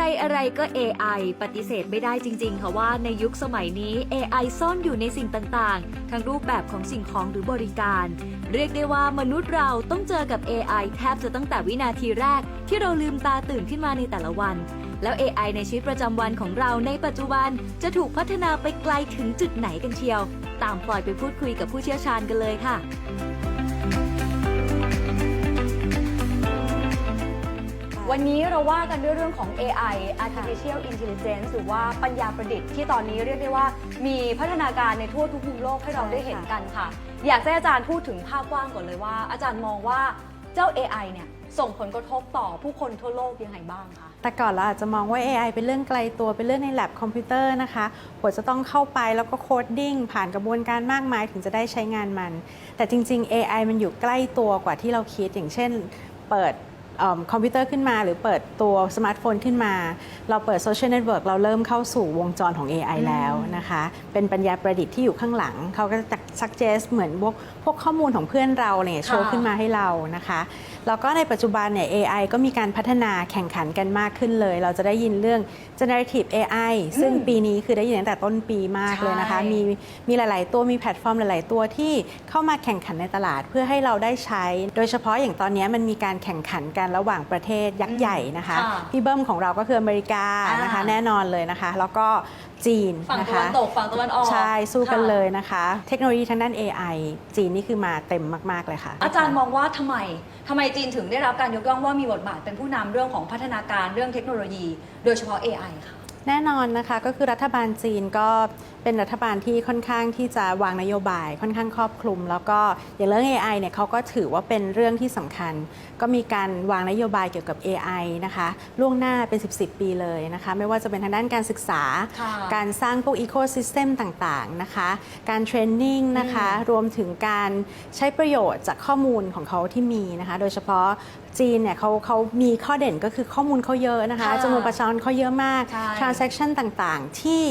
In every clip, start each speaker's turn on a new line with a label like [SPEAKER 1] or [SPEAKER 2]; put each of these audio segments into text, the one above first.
[SPEAKER 1] อะไรอะไรก็ AI ปฏิเสธไม่ได้จริง ๆ ค่ะว่าในยุคสมัยนี้ AI ซ่อนอยู่ในสิ่งต่างๆ ทั้งรูปแบบของสิ่งของหรือบริการ เรียกได้ว่ามนุษย์เราต้องเจอกับ AI แทบจะตั้งแต่วินาทีแรก ที่เราลืมตาตื่นขึ้นมาในแต่ละวัน แล้ว AI ในชีวิตประจำวันของเราในปัจจุบัน จะถูกพัฒนาไปไกลถึงจุดไหนกันเชียว ตามพลอยไปพูดคุยกับผู้เชี่ยวชาญกันเลยค่ะ
[SPEAKER 2] วันนี้เราว่ากันด้วยเรื่องของ AI artificial intelligence หรือว่าปัญญาประดิษฐ์ที่ตอนนี้เรียกได้ว่ามีพัฒนาการในทั่วทุกมุมโลกให้เราได้เห็นกันค่ะ อยากให้อาจารย์พูดถึงภาพกว้างก่อนเลยว่า อาจารย์มองว่าเจ้า AI เนี่ยส่งผลกระทบต่อผู้คนทั่วโลกยังไงบ้างคะ
[SPEAKER 3] แต่ก่อนเราอาจจะมองว่า AI เป็นเรื่องไกลตัวเป็นเรื่องใน lab คอมพิวเตอร์นะคะหัวจะต้องเข้าไปแล้วก็โคดดิ้งผ่านกระบวนการมากมายถึงจะได้ใช้งานมัน แต่จริง ๆ AI มันอยู่ใกล้ตัวกว่าที่เราคิดอย่างเช่น เปิดเอิ่ม คอมพิวเตอร์ขึ้นมา หรือเปิดตัวสมาร์ทโฟนขึ้นมา เราเปิดโซเชียลเน็ตเวิร์กเราเริ่มเข้าสู่วงจรของ AI แล้วนะคะ เป็นปัญญาประดิษฐ์ที่อยู่ข้างหลัง เขาก็จะ suggest เหมือนพวกพวกข้อมูลของเพื่อนเราเนี่ยโชว์ขึ้นมาให้เรานะคะแล้วก็ในปัจจุบันเนี่ย AI ก็มีการพัฒนาแข่งขันกันมากขึ้นเลย เราจะได้ยินเรื่อง generative AI ซึ่ง
[SPEAKER 2] อืม
[SPEAKER 3] ปีนี้คือได้ยินตั้งแต่ต้นปีมากเลยนะคะ
[SPEAKER 2] ใช่
[SPEAKER 3] มีมีหลาย ๆ ตัวมีแพลตฟอร์มหลาย ๆ ตัวที่เข้ามาแข่งขันในตลาดเพื่อให้เราได้ใช้ โดยเฉพาะอย่างตอนนี้มันมีการแข่งขันกันระหว่างประเทศยักษ์ใหญ่นะคะ
[SPEAKER 2] ค่ะ
[SPEAKER 3] พี่เบิ้มของเราก็คืออเมริกานะคะ
[SPEAKER 2] อ่า
[SPEAKER 3] แน่นอนเลยนะคะ แล้วก็จีน
[SPEAKER 2] ฝั่ง
[SPEAKER 3] นะ
[SPEAKER 2] ตะ
[SPEAKER 3] คะ
[SPEAKER 2] วันตกฝั่งตะวันออก
[SPEAKER 3] ใช่ สู้กัน
[SPEAKER 2] ค่ะ
[SPEAKER 3] เลยนะคะ เทคโนโลยีทางด้าน AI จีนนี่คือมาเต็มมาก ๆ เลยค่ะ
[SPEAKER 2] อาจารย์มองว่าทำไมทำไมจีนถึงได้รับการยกย่องว่ามีบทบาทเป็นผู้นำเรื่องของพัฒนาการเรื่องเทคโนโลยี โดยเฉพาะ AI ค่ะ
[SPEAKER 3] แน่นอนนะคะก็คือรัฐบาลจีนก็เป็นรัฐบาลที่ค่อนข้างที่จะวางนโยบายค่อนข้างครอบคลุม แล้วก็อย่างเรื่อง AI เนี่ยเขาก็ถือว่าเป็นเรื่องที่สำคัญ ก็มีการวางนโยบายเกี่ยวกับ AI นะคะล่วงหน้าเป็น 10 10 ปีเลยนะคะไม่ว่าจะเป็นทางด้านการศึกษา
[SPEAKER 2] ค่ะ
[SPEAKER 3] การสร้างพวก Ecosystem ต่างๆนะคะการเทรนนิ่งนะคะรวมถึงการใช้ประโยชน์จากข้อมูลของเขาที่มีนะคะโดยเฉพาะจีนเนี่ยเขาเขามีข้อเด่นก็คือข้อมูลเขาเยอะนะคะ
[SPEAKER 2] ค่ะ
[SPEAKER 3] จำนวนประชากรเขาเยอะมาก
[SPEAKER 2] ใช่
[SPEAKER 3] transaction ต่างๆ ที่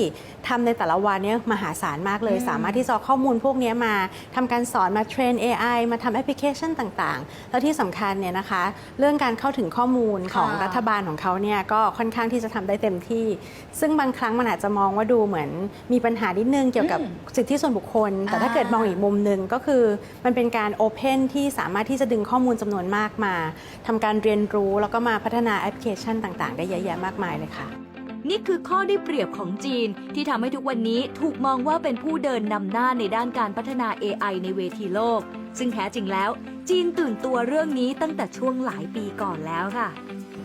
[SPEAKER 3] ทำในแต่ละวันเนี่ยมหาศาลมากเลย
[SPEAKER 2] อืม
[SPEAKER 3] สามารถที่จะเอาข้อมูลพวกเนี้ยมาทำการสอนมาเทรน AI มาทำแอปพลิเคชันต่างๆ แล้วที่สำคัญเนี่ยนะคะ เรื่องการเข้าถึงข้อมูลของ
[SPEAKER 2] ค่ะ
[SPEAKER 3] รัฐบาลของเขาเนี่ยก็ค่อนข้างที่จะทำได้เต็มที่ ซึ่งบางครั้งมันอาจจะมองว่าดูเหมือนมีปัญหานิดนึงเกี่ยวกับ
[SPEAKER 2] อืม
[SPEAKER 3] สิทธิส่วนบุคคล แต่ถ้า
[SPEAKER 2] อ่า
[SPEAKER 3] เกิดมองอีกมุมหนึ่งก็คือมันเป็นการโอเพนที่สามารถที่จะดึงข้อมูลจำนวนมากมาทำการเรียนรู้แล้วก็มาพัฒนาแอปพลิเคชันต่าง ๆ ได้เยอะแยะมากมายเลยค่ะ
[SPEAKER 1] นี่คือข้อได้เปรียบของจีน ที่ทำให้ทุกวันนี้ถูกมองว่าเป็นผู้เดินนำหน้าในด้านการพัฒนา AI ในเวทีโลก ซึ่งแท้จริงแล้ว จีนตื่นตัวเรื่องนี้ตั้งแต่ช่วงหลายปีก่อนแล้วค่ะ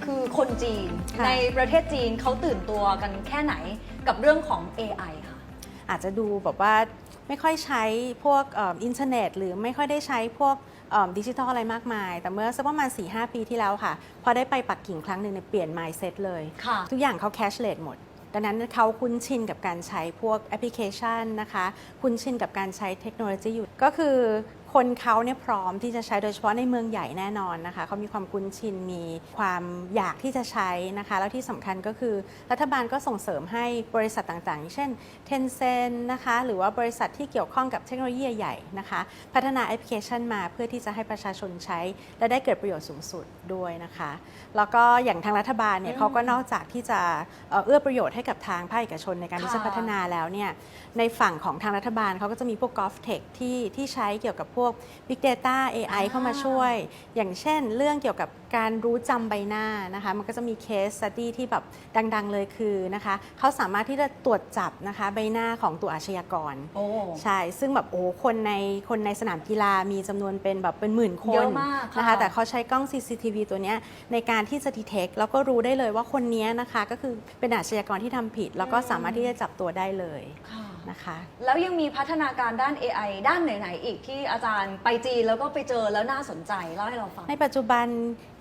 [SPEAKER 2] คือคนจีน
[SPEAKER 3] ค่ะ
[SPEAKER 2] ในประเทศจีนเขาตื่นตัวกันแค่ไหนกับเรื่องของ AI ค่ะ
[SPEAKER 3] อาจจะดูแบบว่าไม่ค่อยใช้พวกเอ่ออินเทอร์เน็ต หรือไม่ค่อยได้ใช้พวก ดิจิทัลอะไรมากมาย แต่เมื่อสักประมาณ 4-5 ปีที่แล้วค่ะ พอได้ไปปักกิ่งครั้งหนึ่งเนี่ยเปลี่ยน mindset เลย
[SPEAKER 2] ค่ะ
[SPEAKER 3] ทุกอย่างเขา cashless หมด ดังนั้นเขาคุ้นชินกับการใช้พวกแอปพลิเคชันนะคะ คุ้นชินกับการใช้เทคโนโลยีอยู่ ก็คือ คนเขาเนี่ยพร้อมที่จะใช้โดยเฉพาะในเมืองใหญ่แน่นอนนะคะเขามีความคุ้นชินมีความอยากที่จะใช้นะคะ แล้วที่สำคัญก็คือรัฐบาลก็ส่งเสริมให้บริษัทต่างๆอย่างเช่น Tencent นะคะหรือว่าบริษัทที่เกี่ยวข้องกับเทคโนโลยีใหญ่ๆนะคะ พัฒนาแอปพลิเคชันมาเพื่อที่จะให้ประชาชนใช้ และได้เกิดประโยชน์สูงสุดด้วยนะคะ แล้วก็อย่างทางรัฐบาลเนี่ยเขาก็นอกจากที่จะเอื้อประโยชน์ให้กับทางภาคเอกชนในการที่จะพัฒนาแล้วเนี่ยในฝั่งของทางรัฐบาลเขาก็จะมีพวก Golf Tech ที่ที่ใช้เกี่ยวกับพวก Big Data AI เข้ามาช่วย อย่างเช่น เรื่องเกี่ยวกับ การรู้จำใบหน้านะคะ มันก็จะมีเคสสตี้ที่แบบดัง ๆ เลยคือนะคะเขาสามารถที่จะตรวจจับนะคะใบหน้าของตัวอาชญากร
[SPEAKER 2] โอ้
[SPEAKER 3] ใช่ ซึ่งแบบโอ้คนในคนในสนามกีฬามีจำนวนเป็นแบบเป็นหมื่นคน
[SPEAKER 2] เยอะมากค่ะ
[SPEAKER 3] นะคะ แต่เขาใช้กล้อง CCTV ตัวเนี้ยในการที่จะ detect แล้วก็รู้ได้เลยว่าคนเนี้ยนะคะ ก็คือเป็นอาชญากรที่ทำผิด แล้วก็สามารถที่จะจับตัวได้เลย
[SPEAKER 2] ค่ะ
[SPEAKER 3] นะคะ
[SPEAKER 2] แล้วยังมีพัฒนาการด้าน AI ด้านไหน ๆ อีกที่อาจารย์ไปจีนแล้วก็ไปเจอแล้วน่าสนใจเล่าให้เราฟัง
[SPEAKER 3] ในปัจจุบัน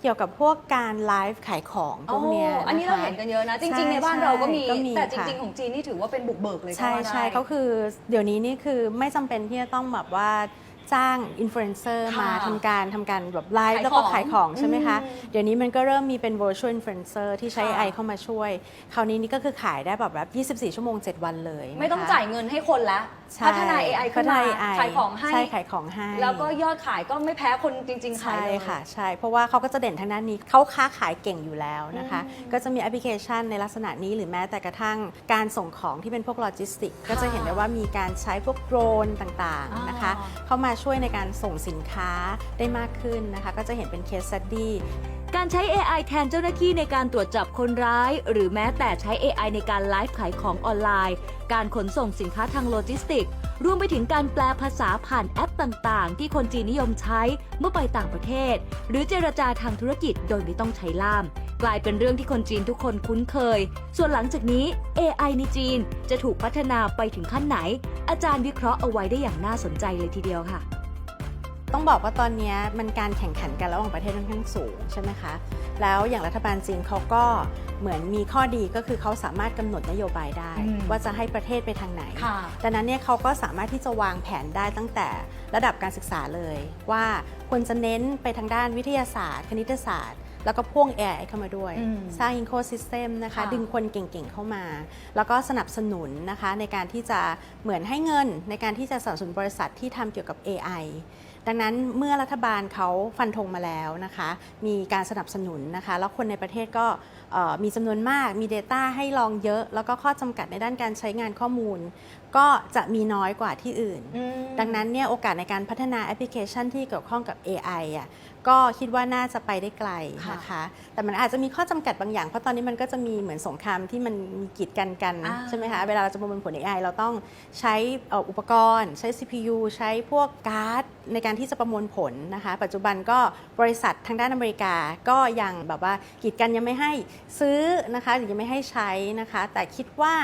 [SPEAKER 3] เกี่ยวกับพวกการไลฟ์ขายของพวกเนี้ย
[SPEAKER 2] โอ้อันนี้ะเรา
[SPEAKER 3] คะ
[SPEAKER 2] เห็นกันเยอะนะจ
[SPEAKER 3] ใช่
[SPEAKER 2] ริง ๆ ในบ้านเราก็มี
[SPEAKER 3] ใช่ก็มี
[SPEAKER 2] แต่จ
[SPEAKER 3] ค่ะ
[SPEAKER 2] ริง ๆ ของจีนนี่ถือว่าเป็นบุกเบิกเลยก็
[SPEAKER 3] ใช่
[SPEAKER 2] ว่าได้
[SPEAKER 3] ใช่เขาคือเดี๋ยวนี้นี่คือไม่จำเป็นที่จะต้องแบบว่าจ้างอินฟลูเอนเซอร์
[SPEAKER 2] ค่ะ
[SPEAKER 3] มาทำการทำการแบบไลฟ์
[SPEAKER 2] ขาย
[SPEAKER 3] แล้วก็
[SPEAKER 2] ของ
[SPEAKER 3] ขายของใช่ไหมคะ
[SPEAKER 2] อืม
[SPEAKER 3] เดี๋ยวนี้มันก็เริ่มมีเป็น virtual influencer ที่ใช้
[SPEAKER 2] ค่ะ
[SPEAKER 3] AI เข้ามาช่วย คราวนี้นี่ก็คือขายได้แบบแบบ 24 ชั่วโมง 7 วันเลยนะคะ
[SPEAKER 2] ไม่ต้องจ่ายเงินให้คนแล้ว
[SPEAKER 3] ใช่
[SPEAKER 2] พัฒนา AI ขึ้นมา
[SPEAKER 3] พัฒ AI
[SPEAKER 2] ขายของให้
[SPEAKER 3] ใช่ขายของให้
[SPEAKER 2] แล้วก็ยอดขายก็ไม่แพ้คนจริง ๆ ขาย
[SPEAKER 3] ใช่
[SPEAKER 2] เลย
[SPEAKER 3] ค่ะ ใช่ เพราะว่าเขาก็จะเด่นทางด้านนี้เขาค้าขายเก่งอยู่แล้วนะคะ
[SPEAKER 2] อืม
[SPEAKER 3] ก็จะมีแอปพลิเคชันในลักษณะนี้หรือแม้แต่กระทั่งการส่งของที่เป็นพวกโลจิสติก ก็จะเห็นได้ว่ามีการใช้พวกโดรนต่างๆนะคะ
[SPEAKER 2] อ๋อ
[SPEAKER 3] เข้ามาช่วยในการส่งสินค้าได้มากขึ้นนะคะ ก็จะเห็นเป็นเคส s ั d ดี้
[SPEAKER 1] การใช้ AI แทนเจ้าหน้าที่ในการตรวจจับคนร้าย หรือแม้แต่ใช้ AI ในการไลฟ์ขายของออนไลน์ การขนส่งสินค้าทางโลจิสติก รวมไปถึงการแปลภาษาผ่านแอปต่างๆ ที่คนจีนนิยมใช้เมื่อไปต่างประเทศ หรือเจรจาทางธุรกิจโดยไม่ต้องใช้ล่าม กลายเป็นเรื่องที่คนจีนทุกคนคุ้นเคย ส่วนหลังจากนี้ AI ในจีนจะถูกพัฒนาไปถึงขั้นไหน อาจารย์วิเคราะห์เอาไว้ได้อย่างน่าสนใจเลยทีเดียวค่ะ
[SPEAKER 3] ต้องบอกว่าตอนนี้มันการแข่งขันกันระหว่างประเทศค่อนข้างสูงใช่ไหมคะ แล้วอย่างรัฐบาลจีนเขาก็เหมือนมีข้อดีก็คือเขาสามารถกำหนดนโยบายได้
[SPEAKER 2] อืม
[SPEAKER 3] ว่าจะให้ประเทศไปทางไหน
[SPEAKER 2] ค่ะ
[SPEAKER 3] ดังนั้นเนี่ยเขาก็สามารถที่จะวางแผนได้ตั้งแต่ระดับการศึกษาเลย ว่าควรจะเน้นไปทางด้านวิทยาศาสตร์ คณิตศาสตร์ แล้วก็พ่วง AI เข้ามาด้วย
[SPEAKER 2] อืม
[SPEAKER 3] สร้าง Ecosystem นะคะ
[SPEAKER 2] ค่ะ
[SPEAKER 3] ดึงคนเก่งๆเข้ามา แล้วก็สนับสนุนนะคะในการที่จะเหมือนให้เงินในการที่จะสนับสนุนบริษัทที่ทำเกี่ยวกับ AI ดังนั้นเมื่อรัฐบาลเขาฟันธงมาแล้วนะคะ มีการสนับสนุนนะคะ แล้วคนในประเทศก็เอ่อมีจำนวนมาก มี Data ให้ลองเยอะ แล้วก็ข้อจำกัดในด้านการใช้งานข้อมูล ก็จะมีน้อยกว่าที่อื่น
[SPEAKER 2] อืม
[SPEAKER 3] ดังนั้นเนี่ยโอกาสในการพัฒนาแอปพลิเคชันที่เกี่ยวข้องกับ AI อะ ก็คิดว่าน่าจะไปได้ไกลนะคะ แต่มันอาจจะมีข้อจำกัดบางอย่าง เพราะตอนนี้มันก็จะมีเหมือนสงครามที่มันมีกีดกันกัน
[SPEAKER 2] อ่า
[SPEAKER 3] ใช่ไหมคะ เวลาเราจะประมวลผล AI เราต้องใช้เอ่ออุปกรณ์ ใช้ CPU ใช้พวกการ์ดในการที่จะประมวลผลนะคะ ปัจจุบันก็บริษัททางด้านอเมริกาก็ยังแบบว่ากีดกันยังไม่ให้ซื้อนะคะหรือยังไม่ให้ใช้นะคะ แต่คิดว่า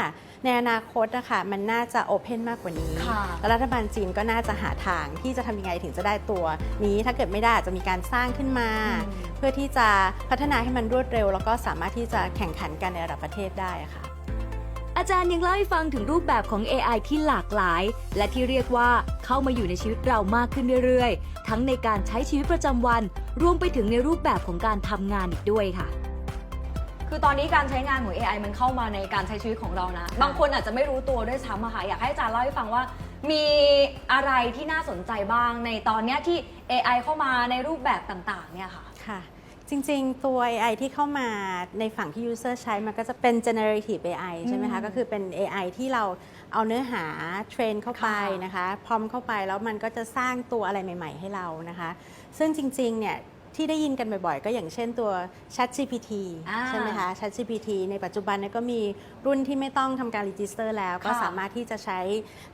[SPEAKER 3] ในอนาคตนะคะมันน่าจะโอเพนมากกว่านี้
[SPEAKER 2] ค่ะ
[SPEAKER 3] แล้วรัฐบาลจีนก็น่าจะหาทางที่จะทำยังไงถึงจะได้ตัวนี้ ถ้าเกิดไม่ได้อาจจะมีการสร้างขึ้นมา
[SPEAKER 2] อืม
[SPEAKER 3] เพื่อที่จะพัฒนาให้มันรวดเร็ว แล้วก็สามารถที่จะแข่งขันกันในระดับประเทศได้ค่ะ
[SPEAKER 1] อาจารย์ยังเล่าให้ฟังถึงรูปแบบของ AI ที่หลากหลาย และที่เรียกว่าเข้ามาอยู่ในชีวิตเรามากขึ้นเรื่อยๆ ทั้งในการใช้ชีวิตประจำวัน รวมไปถึงในรูปแบบของการทำงานอีกด้วยค่ะ
[SPEAKER 2] คือตอนนี้การใช้งานของ AI มันเข้ามาในการใช้ชีวิตของเรานะ บางคนอาจจะไม่รู้ตัวด้วยซ้ำอะค่ะ อยากให้อาจารย์เล่าให้ฟังว่า มีอะไรที่น่าสนใจบ้างในตอนเนี้ยที่ AI เข้ามาในรูปแบบต่างๆ เนี่ยค่ะ
[SPEAKER 3] ค่ะ จริงๆ ตัว AI ที่เข้ามาในฝั่งที่ user ใช้มันก็จะเป็น generative AI ใช่ไหมคะ
[SPEAKER 2] อืม
[SPEAKER 3] ก็คือเป็น AI ที่เราเอาเนื้อหาเทรนเข้าไป
[SPEAKER 2] ค่ะ
[SPEAKER 3] นะคะ พร้อมเข้าไปแล้วมันก็จะสร้างตัวอะไรใหม่ ๆ ให้เรานะคะ ซึ่งจริงๆ เนี่ย ที่ได้ยินกันบ่อยๆ ก็อย่างเช่นตัว Chat GPT
[SPEAKER 2] อ่า
[SPEAKER 3] ใช่ไหมคะ Chat GPT ในปัจจุบันเนี่ยก็มีรุ่นที่ไม่ต้องทำการ register แล้ว ก็
[SPEAKER 2] ค่ะ
[SPEAKER 3] สามารถที่จะใช้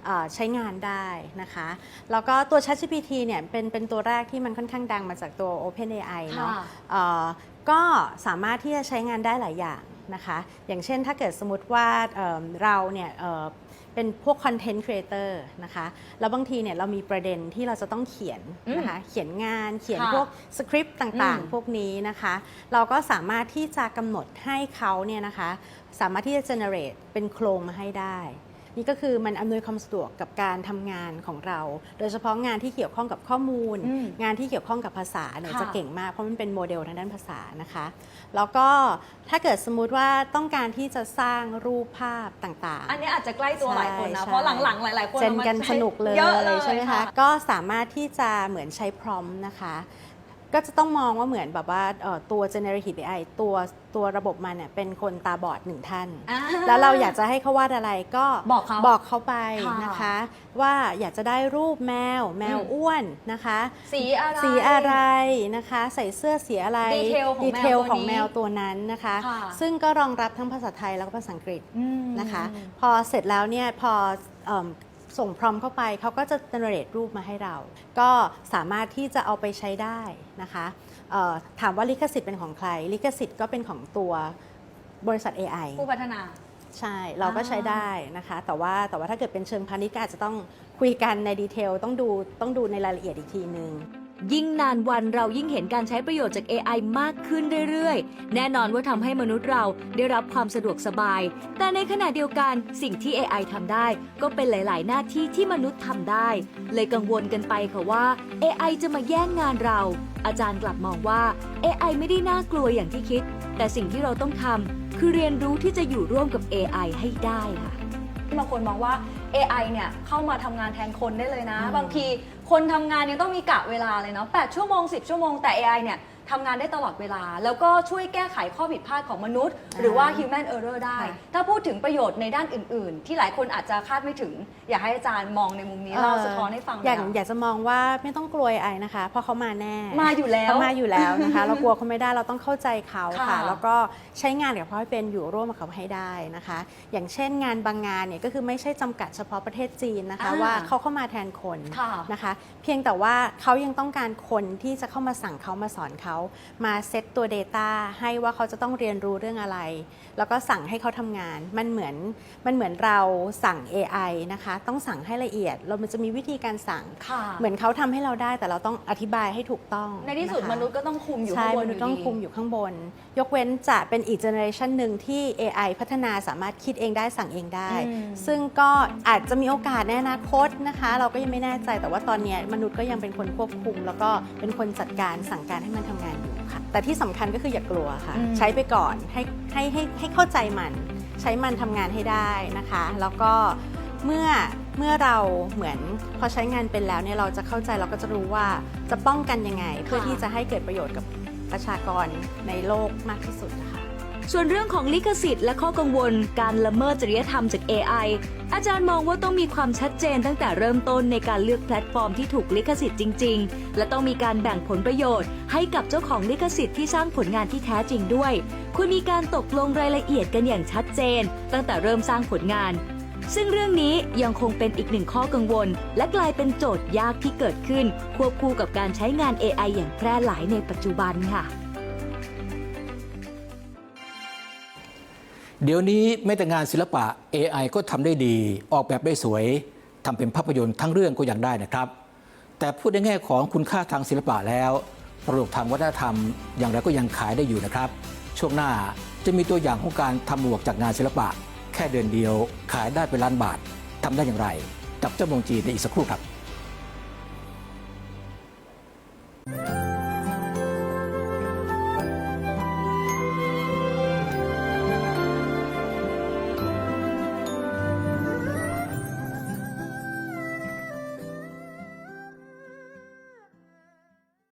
[SPEAKER 3] เอ่อใช้งานได้นะคะ แล้วก็ตัว Chat GPT เนี่ยเป็นเป็นตัวแรกที่มันค่อนข้างดังมาจากตัว OpenAI เนาะ
[SPEAKER 2] ค่ะ
[SPEAKER 3] เอ่อก็สามารถที่จะใช้งานได้หลายอย่างนะคะ อย่างเช่นถ้าเกิดสมมติว่าเอิ่มเราเนี่ยเอ่อ เป็นพวกคอนเทนต์ครีเอเตอร์นะคะแล้วบางทีเนี่ยเรามีประเด็นที่เราจะต้องเขียนนะคะเขียนงานเขียน
[SPEAKER 2] ค่ะ
[SPEAKER 3] พวกสคริปต์ต่าง
[SPEAKER 2] อืม
[SPEAKER 3] ๆพวกนี้นะคะ เราก็สามารถที่จะกำหนดให้เขาเนี่ยนะคะ สามารถที่จะ generate เป็นโครงมาให้ได้ นี่ก็คือมันอำนวยความสะดวกกับการทำงานของเรา โดยเฉพาะงานที่เกี่ยวข้องกับข้อมูล
[SPEAKER 2] อืม
[SPEAKER 3] งานที่เกี่ยวข้องกับภาษาเนี่ย
[SPEAKER 2] ค่ะ
[SPEAKER 3] จะเก่งมากเพราะมันเป็นโมเดลทางด้านภาษานะคะ แล้วก็ถ้าเกิดสมมุติว่าต้องการที่จะสร้างรูปภาพต่าง ๆ
[SPEAKER 2] อันนี้อาจจะใกล้ตัวหลายคนนะ
[SPEAKER 3] ใช่
[SPEAKER 2] เพราะหลังๆ หลายๆ คน
[SPEAKER 3] เจน
[SPEAKER 2] อามา
[SPEAKER 3] กัน
[SPEAKER 2] ใช้
[SPEAKER 3] สนุกเลย
[SPEAKER 2] เยอะเลย
[SPEAKER 3] ใช่ไหมคะ ก็สามารถที่จะเหมือนใช้พร้อมนะคะ ก็จะต้องมองว่าเหมือนแบบว่าเอ่อตัว generative AI ตัวตัวระบบมันเนี่ยเป็นคนตาบอดหนึ่งท่าน
[SPEAKER 2] อ่า
[SPEAKER 3] แล้วเราอยากจะให้เขาวาดอะไรก็
[SPEAKER 2] บอกเขา
[SPEAKER 3] บอกเขาไป
[SPEAKER 2] ค่ะ
[SPEAKER 3] นะคะ ว่าอยากจะได้รูปแมว แมว
[SPEAKER 2] อืม
[SPEAKER 3] อ้วนนะคะ
[SPEAKER 2] สีอะไร
[SPEAKER 3] สีอะไรนะคะ ใส่เสื้อสีอะไร
[SPEAKER 2] ดีเทลของแมว
[SPEAKER 3] ดีเทลของ
[SPEAKER 2] ตัวนี้
[SPEAKER 3] แมวตัวนั้นนะคะ
[SPEAKER 2] ค่ะ
[SPEAKER 3] ซึ่งก็รองรับทั้งภาษาไทยแล้วก็ภาษาอังกฤษ
[SPEAKER 2] อืม
[SPEAKER 3] นะคะ พอเสร็จแล้วเนี่ยพอเอิ่ม ส่งพร้อมเข้าไปเขาก็จะ generate รูปมาให้เรา ก็สามารถที่จะเอาไปใช้ได้นะคะเอ่อถามว่าลิขสิทธิ์เป็นของใคร ลิขสิทธิ์ก็เป็นของตัวบริษัท AI
[SPEAKER 2] ผู้พัฒนา
[SPEAKER 3] ใช่ เราก็ใช้ได้นะคะ แต่ว่าแต่ว่าถ้าเกิดเป็นเชิงพาณิชย์ก็อาจจะต้องคุยกันในดีเทลต้องดูต้องดูในรายละเอียดอีกทีนึง
[SPEAKER 1] ยิ่งนานวันเรายิ่งเห็นการใช้ประโยชน์จาก AI มากขึ้นเรื่อยๆ แน่นอนว่าทำให้มนุษย์เราได้รับความสะดวกสบาย แต่ในขณะเดียวกันสิ่งที่ AI ทำได้ ก็เป็นหลาย ๆ หน้าที่ที่มนุษย์ทำได้ เลยกังวลกันไปค่ะว่า AI จะมาแย่งงานเรา อาจารย์กลับมองว่า AI ไม่ได้น่ากลัวอย่างที่คิด แต่สิ่งที่เราต้องทำคือเรียนรู้ที่จะอยู่ร่วมกับ AI ให้ได้ค่ะ
[SPEAKER 2] บางคนมองว่า AI เนี่ยเข้ามาทำงานแทนคนได้เลยนะ
[SPEAKER 3] อืม
[SPEAKER 2] บางที คนทำงานยังต้องมีกะเวลาเลยเนาะ8ชั่วโมง 10 ชั่วโมงแต่ AI เนี่ย ทำงานได้ตลอดเวลา แล้วก็ช่วยแก้ไขข้อผิดพลาดของมนุษย์ หรือว่า human error ได้
[SPEAKER 3] ค่ะ
[SPEAKER 2] ถ้าพูดถึงประโยชน์ในด้านอื่น ๆ ที่หลายคนอาจจะคาดไม่ถึง อยากให้อาจารย์มองในมุมนี้เล่าสะท้อนให้ฟังหน่
[SPEAKER 3] อยาก
[SPEAKER 2] ค่ะ
[SPEAKER 3] อยากจะมองว่าไม่ต้องกลัว AI นะคะ เพราะเขามาแน่
[SPEAKER 2] มาอยู่แล้ว
[SPEAKER 3] เขามาอยู่แล้วนะคะ เรากลัวเขาไม่ได้เราต้องเข้าใจเขา
[SPEAKER 2] ค่ะ
[SPEAKER 3] ค่ะ แล้วก็ใช้งานกับเขาให้เป็นอยู่ร่วมกับเขาให้ได้นะคะ อย่างเช่นงานบางงานเนี่ยก็คือไม่ใช่จำกัดเฉพาะประเทศจีนนะคะ
[SPEAKER 2] อ่า
[SPEAKER 3] ว่าเขาเข้ามาแทนคน
[SPEAKER 2] ค่ะ
[SPEAKER 3] นะคะเพียงแต่ว่าเขายังต้องการคนที่จะเข้ามาสั่งเขามาสอนเขามาเซตตัว Data ให้ว่าเขาจะต้องเรียนรู้เรื่องอะไร แล้วก็สั่งให้เขาทำงาน มันเหมือนมันเหมือนเราสั่ง AI นะคะ ต้องสั่งให้ละเอียด เรามันจะมีวิธีการสั่ง
[SPEAKER 2] ค่ะ
[SPEAKER 3] เหมือนเขาทำให้เราได้แต่เราต้องอธิบายให้ถูกต้อง
[SPEAKER 2] ในที่สุดะ
[SPEAKER 3] คะ
[SPEAKER 2] มนุษย์ก็ต้องคุมอยู่
[SPEAKER 3] ใช่
[SPEAKER 2] ข้างบ
[SPEAKER 3] ม
[SPEAKER 2] น
[SPEAKER 3] นุษย์ต้อง
[SPEAKER 2] ดี
[SPEAKER 3] คุมอยู่ข้างบน ยกเว้นจะเป็นอีกเจเนอเรชันหนึ่งที่ AI พัฒนาสามารถคิดเองได้สั่งเองได้
[SPEAKER 2] อืม
[SPEAKER 3] ซึ่งก็อาจจะมีโอกาสในอนาคตนะคะ เราก็ยังไม่แน่ใจแต่ว่าตอนเนี้ยมนุษย์ก็ยังเป็นคนควบคุม แล้วก็เป็นคนจัดการสั่งการให้มันทำงานอยู่ค่ะ แต่ที่สำคัญก็คืออย่ากลัวค่ะ
[SPEAKER 2] อืม
[SPEAKER 3] ใช้ไปก่อนให้ให้ให้ให้เข้าใจมัน ใช้มันทำงานให้ได้นะคะ แล้วก็เมื่อเมื่อเราเหมือนพอใช้งานเป็นแล้วเนี่ยเราจะเข้าใจเราก็จะรู้ว่าจะป้องกันยังไง เพื่อที่จะให้เกิดประโยชน์กับประชากรในโลกมากที่สุดนะคะ
[SPEAKER 1] ส่วนเรื่องของลิขสิทธิ์และข้อกังวล การละเมิดจริยธรรมจาก AI อาจารย์มองว่าต้องมีความชัดเจนตั้งแต่เริ่มต้นในการเลือกแพลตฟอร์มที่ถูกลิขสิทธิ์จริง ๆ และต้องมีการแบ่งผลประโยชน์ ให้กับเจ้าของลิขสิทธิ์ที่สร้างผลงานที่แท้จริงด้วยควรมีการตกลงรายละเอียดกันอย่างชัดเจน ตั้งแต่เริ่มสร้างผลงาน ซึ่งเรื่องนี้ยังคงเป็นอีกหนึ่งข้อกังวล และกลายเป็นโจทย์ยากที่เกิดขึ้น ควบคู่กับการใช้งาน AI อย่างแพร่หลายในปัจจุบันค่ะ
[SPEAKER 4] เดี๋ยวนี้แม้แต่งานศิลปะ AI ก็ทำได้ดี ออกแบบได้สวยทำเป็นภาพยนตร์ทั้งเรื่องก็ยังได้นะครับ แต่พูดในแง่ของคุณค่าทางศิลปะแล้วประโยชน์ทางวัฒนธรรม อย่างไรก็ยังขายได้อยู่นะครับ ช่วงหน้าจะมีตัวอย่างของการทำหมวกจากงานศิลปะ แค่เดือนเดียวขายได้เป็นล้านบาททำได้อย่างไร กับเจ้ามงจีนในอีกสักครู่ครับ